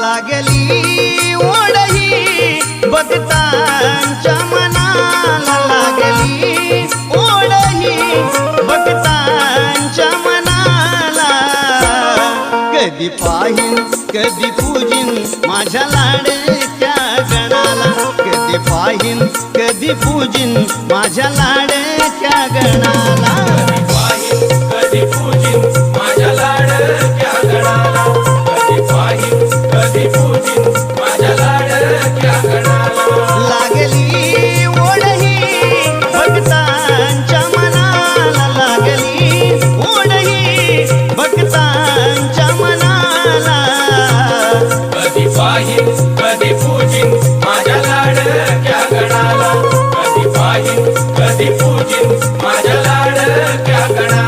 लागली ओढही भक्तांच्या मनाला लागली ओढही भक्तांच्या मनाला. कधी पाहिन कधी पूजिन माझ्या लाडक्या गणाला. कधी पाहिन कधी पूजिन माझ्या लाडक्या गणाला. पाहिन कधी पूजिन माझ्या लाडक्या गणाला. कधी पाहिन कधी पूजिन माझ्या लाडक्या गणाला.